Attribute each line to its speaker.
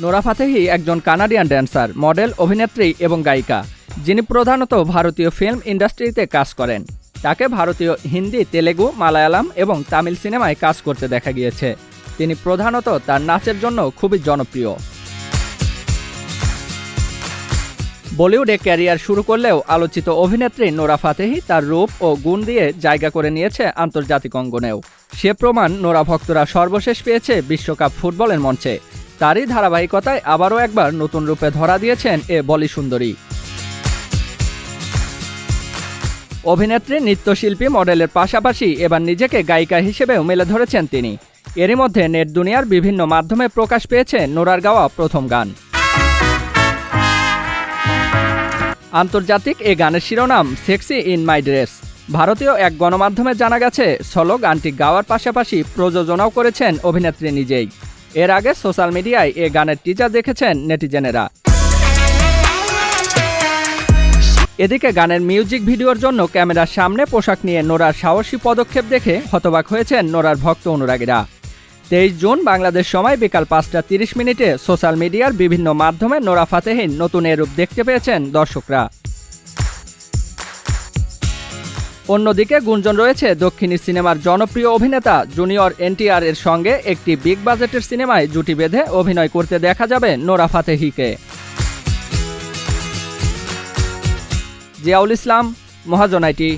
Speaker 1: Nora Fatehi একজন Canadian dancer model অভিনেত্রী এবং গায়িকা। যিনি প্রধানত ভারতীয় ফিল্ম ইন্ডাস্ট্রিতে কাজ করেন। তাকে ভারতীয় হিন্দি, তেলেগু, মালায়ালাম এবং তামিল সিনেমায় কাজ করতে দেখা গিয়েছে। তিনি প্রধানত তার নাচের জন্য খুবই জনপ্রিয়। বলিউডে ক্যারিয়ার শুরু করলেও আলোচিত অভিনেত্রী নোরা ফাতেহি তার রূপ ও গুণ দিয়ে জায়গা করে নিয়েছে আন্তর্জাতিক অঙ্গনেও। সে প্রমাণ নোরা ভক্তরা সর্বশেষ পেয়েছে বিশ্বকাপ ফুটবলের মঞ্চে। তারই ধারাবাহিকতায় আবারও একবার নতুন রূপে ধরা দিয়েছেন এ বলি সুন্দরী অভিনেত্রী, নৃত্যশিল্পী, মডেলের পাশাপাশি এবার নিজেকে গায়িকা হিসেবেও মেলে ধরেছেন তিনি। এরই মধ্যে নেট দুনিয়ার বিভিন্ন মাধ্যমে প্রকাশ পেয়েছে নোরার গাওয়া প্রথম গান। আন্তর্জাতিক এ গানের শিরোনাম, সেক্সি ইন মাই ড্রেস ভারতীয় এক গণমাধ্যমে জানা গেছে সলো গানটি গাওয়ার পাশাপাশি প্রযোজনাও করেছেন অভিনেত্রী নিজেই। এর আগে সোশ্যাল মিডিয়ায় এ গানের টিজার দেখেছেন নেটিজেনেরা। এদিকে গানের মিউজিক ভিডিওর জন্য ক্যামেরার সামনে পোশাক নিয়ে নোরার সাহসী পদক্ষেপ দেখে হতবাক হয়েছেন নোরার ভক্ত অনুরাগীরা। তেইশ জুন বাংলাদেশ সময় বিকাল পাঁচটা তিরিশ মিনিটে সোশ্যাল মিডিয়ার বিভিন্ন মাধ্যমে নোরা ফাতেহিন নতুন এরূপ দেখতে পেয়েছেন দর্শকরা। অন্যদিকে গুঞ্জন রয়েছে দক্ষিণী সিনেমার জনপ্রিয় অভিনেতা জুনিয়র এনটিআর এর সঙ্গে একটি বিগ বাজেটের সিনেমায় জুটি বেঁধে অভিনয় করতে দেখা যাবে নোরা ফাতেহিকে। জিয়াউল ইসলাম মহাজনাইটি